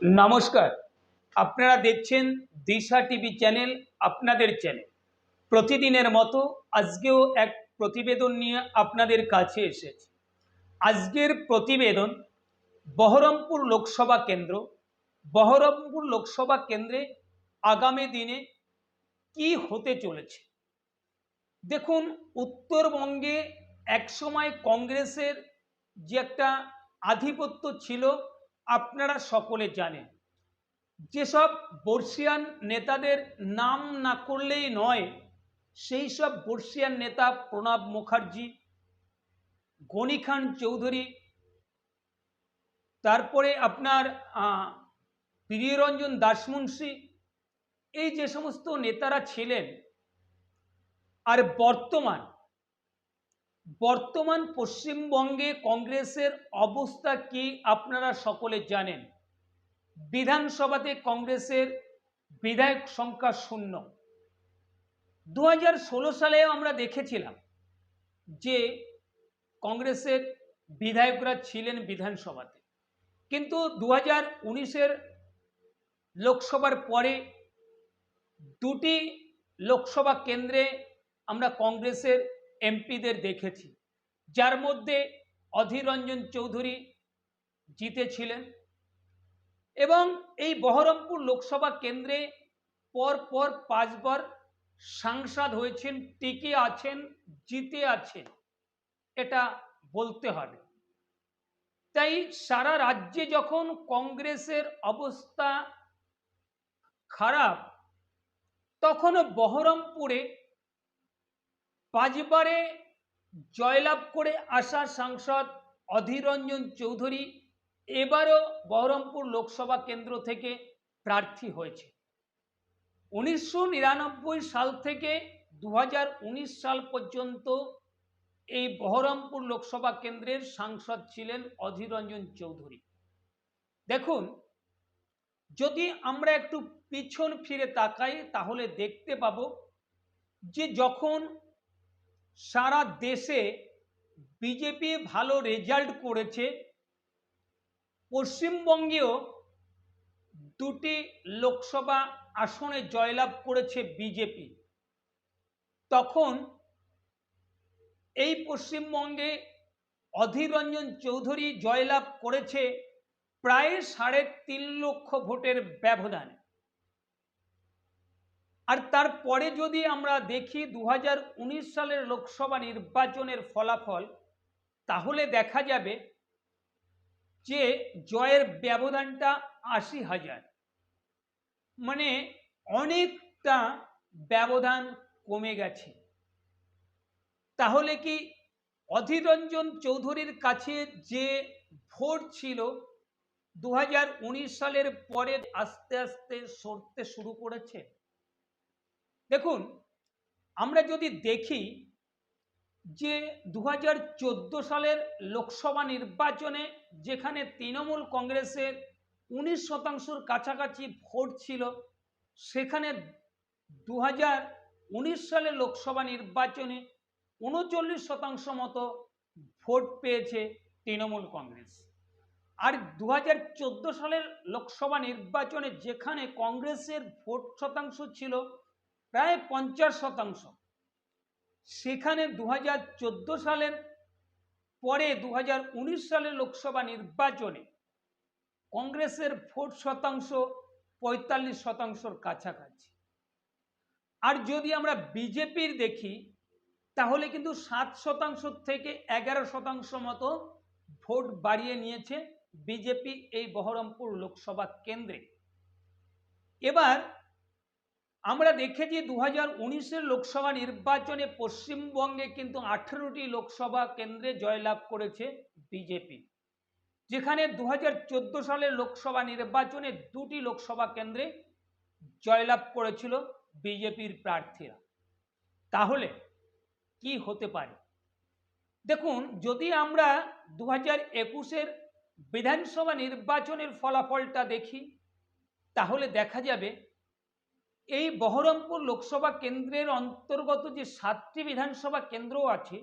নমস্কার। আপনারা দেখছেন দিশা টিভি চ্যানেল, আপনাদের চ্যানেল। প্রতিদিনের মতো আজকেও এক প্রতিবেদন নিয়ে আপনাদের কাছে এসেছি। আজকের প্রতিবেদন বহরমপুর লোকসভা কেন্দ্র। বহরমপুর লোকসভা কেন্দ্রে আগামী দিনে কি হতে চলেছে? দেখুন, উত্তরবঙ্গে একসময় কংগ্রেসের যে একটা আধিপত্য ছিল আপনারা সকলে জানেন, যেসব বর্ষিয়ান নেতাদের নাম না করলেই নয়, সেই সব বর্ষিয়ান নেতা প্রণব মুখার্জি, গনি খান চৌধুরী, তারপরে আপনার প্রিয়রঞ্জন দাসমুন্সী এই যে সমস্ত নেতারা ছিলেন, আর বর্তমান বর্তমান পশ্চিমবঙ্গে কংগ্রেসের অবস্থা কি আপনারা সকলে জানেন। বিধানসভাতে কংগ্রেসের বিধায়ক সংখ্যা শূন্য। দু সালে আমরা দেখেছিলাম যে কংগ্রেসের বিধায়করা ছিলেন বিধানসভাতে। কিন্তু দু হাজার লোকসভার পরে দুটি লোকসভা কেন্দ্রে আমরা কংগ্রেসের এমপিদের দেখেছি। যার মধ্যে অধীর রঞ্জন চৌধুরী জিতেছিলেন এবং এই বহরমপুর লোকসভা কেন্দ্রে পর পর পাঁচবার সাংসদ হয়েছেন, টিকে আছেন, জিতে আছেন, এটা বলতে হবে। তাই সারা রাজ্যে যখন কংগ্রেসের অবস্থা খারাপ তখন বহরমপুরে পাঁচবারে জয়লাভ করে আসা সাংসদ অধীর রঞ্জন চৌধুরী এবারও বহরমপুর লোকসভা কেন্দ্র থেকে প্রার্থী হয়েছে। উনিশশো নিরানব্বই সাল থেকে দু হাজার উনিশ সাল পর্যন্ত এই বহরমপুর লোকসভা কেন্দ্রের সাংসদ ছিলেন অধীর রঞ্জন চৌধুরী। দেখুন, যদি আমরা একটু পিছন ফিরে তাকাই, তাহলে দেখতে পাবো যে যখন সারা দেশে বিজেপি ভালো রেজাল্ট করেছে। পশ্চিমবঙ্গেও দুটি লোকসভা আসনে জয়লাভ করেছে বিজেপি তখন এই পশ্চিমবঙ্গে অধীর রঞ্জন চৌধুরী জয়লাভ করেছে প্রায় সাড়ে তিন লক্ষ ভোটের ব্যবধানে। আর তারপরে যদি আমরা দেখি দু হাজার উনিশ সালের লোকসভা নির্বাচনের ফলাফল, তাহলে দেখা যাবে যে জয়ের ব্যবধানটা আশি হাজার। মানে অনেকটা ব্যবধান কমে গেছে। তাহলে কি অধীর রঞ্জন চৌধুরীর কাছে যে ভোট ছিল দু হাজার উনিশ সালের পরে আস্তে আস্তে সরতে শুরু করেছে? দেখুন, আমরা যদি দেখি যে দু হাজার চোদ্দ সালের লোকসভা নির্বাচনে যেখানে তৃণমূল কংগ্রেসের উনিশ শতাংশের কাছাকাছি ভোট ছিল, সেখানে দু সালের লোকসভা নির্বাচনে উনচল্লিশ শতাংশ মতো ভোট পেয়েছে তৃণমূল কংগ্রেস। আর দু হাজার চোদ্দ সালের লোকসভা নির্বাচনে যেখানে কংগ্রেসের ভোট শতাংশ ছিল প্রায় পঞ্চাশ শতাংশ। সেখানে দু হাজার চোদ্দ সালের পরে দুহাজার উনিশ সালের লোকসভা নির্বাচনে কংগ্রেসের ভোট শতাংশ পঁয়তাল্লিশ শতাংশর কাছাকাছি। আর যদি আমরা বিজেপির দেখি, তাহলে কিন্তু সাত শতাংশ থেকে এগারো শতাংশ মতো ভোট বাড়িয়ে নিয়েছে বিজেপি এই বহরমপুর লোকসভা কেন্দ্রে। এবার আমরা দেখেছি দু হাজার উনিশের লোকসভা নির্বাচনে পশ্চিমবঙ্গে কিন্তু আঠেরোটি লোকসভা কেন্দ্রে জয়লাভ করেছে বিজেপি, যেখানে দু হাজার চোদ্দ সালের লোকসভা নির্বাচনে দুটি লোকসভা কেন্দ্রে জয়লাভ করেছিল বিজেপির প্রার্থীরা। তাহলে কি হতে পারে? দেখুন, যদি আমরা দু হাজার একুশের বিধানসভা নির্বাচনের ফলাফলটা দেখি, তাহলে দেখা যাবে এই বহরমপুর লোকসভা কেন্দ্রের অন্তর্গত যে সাতটি বিধানসভা কেন্দ্র আছে,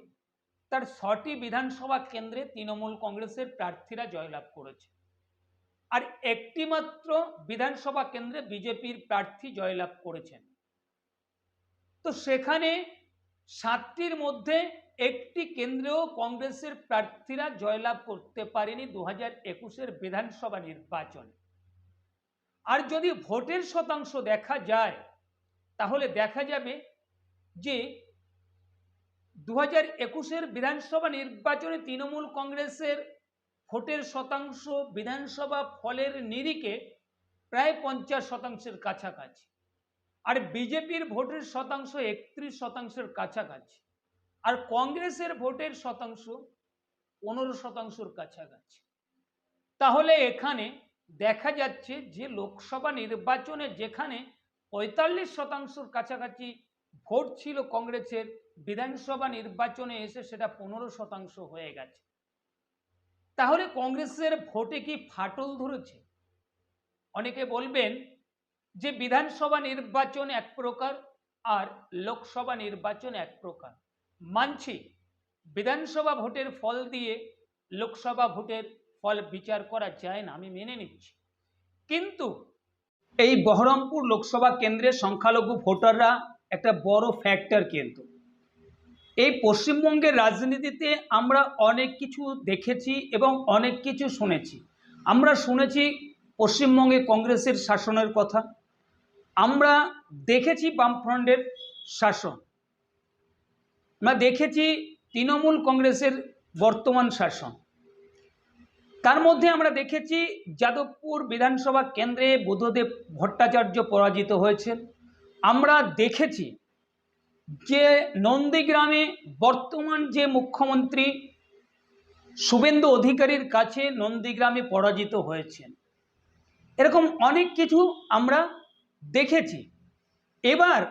তার ছটি বিধানসভা কেন্দ্রে তৃণমূল কংগ্রেসের প্রার্থীরা জয়লাভ করেছে। আর একটিমাত্র বিধানসভা কেন্দ্রে বিজেপির প্রার্থী জয়লাভ করেছেন। তো সেখানে সাতটির মধ্যে একটি কেন্দ্রেও কংগ্রেসের প্রার্থীরা জয়লাভ করতে পারেনি দু হাজার একুশের বিধানসভা নির্বাচন। আর যদি ভোটের শতাংশ দেখা যায়, তাহলে দেখা যাবে যে দু হাজার একুশের বিধানসভা নির্বাচনে তৃণমূল কংগ্রেসের ভোটের শতাংশ বিধানসভা ফলের নিরিখে প্রায় পঞ্চাশ শতাংশের কাছাকাছি। আর বিজেপির ভোটের শতাংশ একত্রিশ শতাংশের কাছাকাছি। আর কংগ্রেসের ভোটের শতাংশ পনেরো শতাংশের কাছাকাছি। তাহলে এখানে দেখা যাচ্ছে যে লোকসভা নির্বাচনে যেখানে পঁয়তাল্লিশ শতাংশের কাছাকাছি ভোট ছিল কংগ্রেসের, বিধানসভা নির্বাচনে এসে সেটা পনেরো শতাংশ হয়ে গেছে। তাহলে কংগ্রেসের ভোটে কি ফাটল ধরেছে? অনেকে বলবেন যে বিধানসভা নির্বাচন এক প্রকার আর লোকসভা নির্বাচন এক প্রকার। মানছি বিধানসভা ভোটের ফল দিয়ে লোকসভা ভোটের ফল বিচার করা যায় না, আমি মেনে নিচ্ছি। কিন্তু এই বহরমপুর লোকসভা কেন্দ্রের সংখ্যালঘু ভোটাররা একটা বড় ফ্যাক্টর কিন্তু। এই পশ্চিমবঙ্গের রাজনীতিতে আমরা অনেক কিছু দেখেছি এবং অনেক কিছু শুনেছি। আমরা শুনেছি পশ্চিমবঙ্গে কংগ্রেসের শাসনের কথা। আমরা দেখেছি বামফ্রন্টের শাসন। আমরা দেখেছি তৃণমূল কংগ্রেসের বর্তমান শাসন। তার মধ্যে আমরা দেখেছি যাদবপুর বিধানসভা কেন্দ্রে বুদ্ধদেব ভট্টাচার্য পরাজিত হয়েছেন আমরা দেখেছি যে নন্দীগ্রামে বর্তমান যে মুখ্যমন্ত্রী শুভেন্দু অধিকারীর কাছে নন্দীগ্রামে পরাজিত হয়েছেন। এরকম অনেক কিছু আমরা দেখেছি। এবার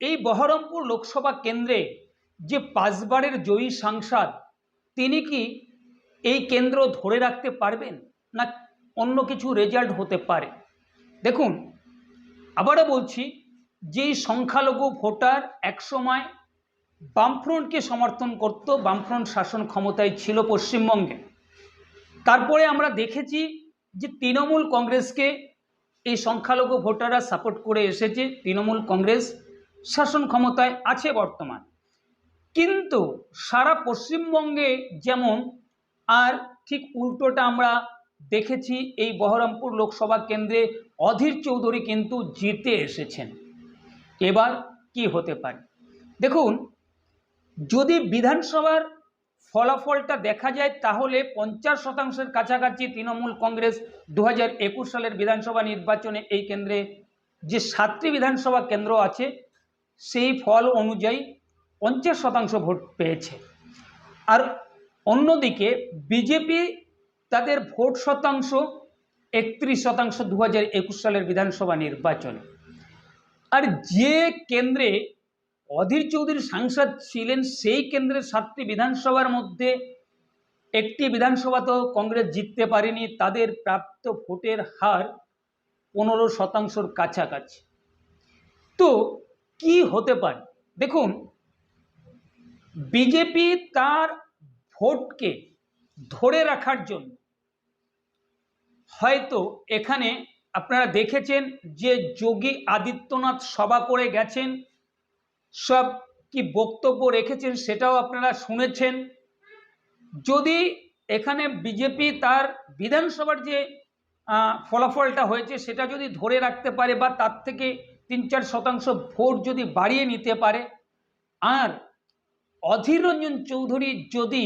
এই বহরমপুর লোকসভা কেন্দ্রে যে পাঁচবারের জয়ী সাংসদ, তিনি কি এই কেন্দ্র ধরে রাখতে পারবেন না অন্য কিছু রেজাল্ট হতে পারে? দেখুন, আবারও বলছি, যেই সংখ্যালঘু ভোটার একসময় বামফ্রন্টকে সমর্থন করত, বামফ্রন্ট শাসন ক্ষমতায় ছিল পশ্চিমবঙ্গে। তারপরে আমরা দেখেছি যে তৃণমূল কংগ্রেসকে এই সংখ্যালঘু ভোটাররা সাপোর্ট করে এসেছে, তৃণমূল কংগ্রেস শাসন ক্ষমতায় আছে বর্তমান। কিন্তু সারা পশ্চিমবঙ্গে যেমন আর ঠিক উল্টোটা আমরা দেখেছি, এই বহরমপুর লোকসভা কেন্দ্রে অধীর চৌধুরী কিন্তু জিতে এসেছেন। এবার কি হতে পারে? দেখুন, যদি বিধানসভার ফলাফলটা দেখা যায়, তাহলে পঞ্চাশ শতাংশের কাছাকাছি তৃণমূল কংগ্রেস দু হাজার একুশ সালের বিধানসভা নির্বাচনে এই কেন্দ্রে যে সাতটি বিধানসভা কেন্দ্র আছে, সেই ফল অনুযায়ী পঞ্চাশ শতাংশ ভোট পেয়েছে। আর অন্যদিকে বিজেপি তাদের ভোট শতাংশ একত্রিশ শতাংশ দু হাজার একুশ সালের বিধানসভা নির্বাচনে। আর যে কেন্দ্রে অধীর চৌধুরী সাংসদ ছিলেন, সেই কেন্দ্রের সাতটি বিধানসভার মধ্যে একটি বিধানসভা তো কংগ্রেস জিততে পারেনি, তাদের প্রাপ্ত ভোটের হার পনেরো শতাংশর কাছাকাছি। তো কি হতে পারে? দেখুন, বিজেপি তার ভোটকে ধরে রাখার জন্য। হয়তো এখানে আপনারা দেখেছেন যে যোগী আদিত্যনাথ সভা করে গেছেন, সব কি বক্তব্য রেখেছেন সেটাও আপনারা শুনেছেন। যদি এখানে বিজেপি তার বিধানসভার যে ফলাফলটা হয়েছে সেটা যদি ধরে রাখতে পারে বা তার থেকে তিন চার শতাংশ ভোট যদি বাড়িয়ে নিতে পারে, আর অধীর রঞ্জন চৌধুরী যদি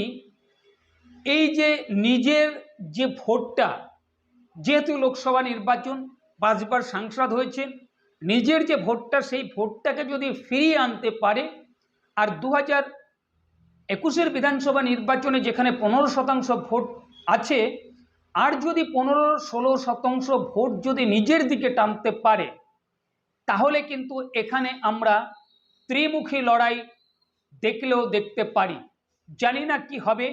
এই যে নিজের যে ভোটটা, যেহেতু লোকসভা নির্বাচন পাঁচবার সাংসদ হয়েছে, নিজের যে ভোটটা সেই ভোটটাকে যদি ফিরিয়ে আনতে পারে, আর দু হাজার একুশের বিধানসভা নির্বাচনে যেখানে পনেরো শতাংশ ভোট আছে, আর যদি পনেরো ষোলো শতাংশ ভোট যদি নিজের দিকে টানতে পারে, তাহলে কিন্তু এখানে আমরা ত্রিমুখী লড়াই দেখলেও দেখতে পারি। জানি না কি হবে।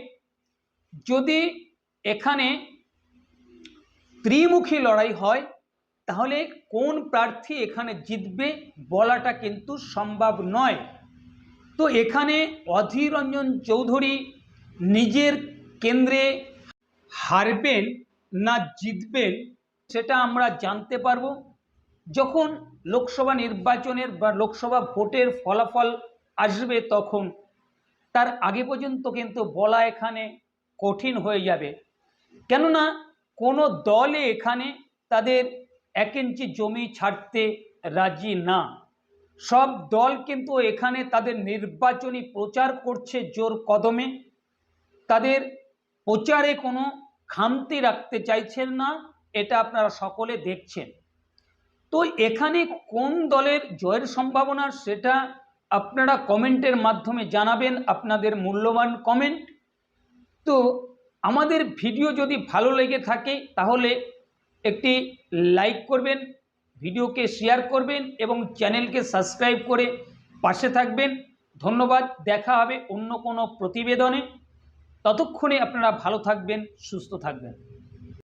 যদি এখানে ত্রিমুখী লড়াই হয়, তাহলে কোন প্রার্থী এখানে জিতবে বলাটা কিন্তু সম্ভব নয়। তো এখানে অধীর রঞ্জন চৌধুরী নিজের কেন্দ্রে হারবেন না জিতবেন, সেটা আমরা জানতে পারব। যখন লোকসভা নির্বাচনের বা লোকসভা ভোটের ফলাফল আসবে তখন। তার আগে পর্যন্ত কিন্তু বলা এখানে কঠিন হয়ে যাবে। কেননা কোনো দলে এখানে তাদের এক ইঞ্চি জমি ছাড়তে রাজি না। সব দল কিন্তু এখানে তাদের নির্বাচনী প্রচার করছে জোর কদমে। তাদের প্রচারে কোনো খামতি রাখতে চাইছেন না, এটা আপনারা সকলে দেখছেন। তো এখানে কোন দলের জয়ের সম্ভাবনা সেটা আপনারা কমেন্টের মাধ্যমে জানাবেন আপনাদের মূল্যবান কমেন্ট। তো আমাদের ভিডিও যদি ভালো লেগে থাকে, তাহলে একটি লাইক করবেন, ভিডিওকে শেয়ার করবেন এবং চ্যানেলকে সাবস্ক্রাইব করে পাশে থাকবেন। ধন্যবাদ, দেখা হবে অন্য কোনো প্রতিবেদনে। ততক্ষণে আপনারা ভালো থাকবেন, সুস্থ থাকবেন।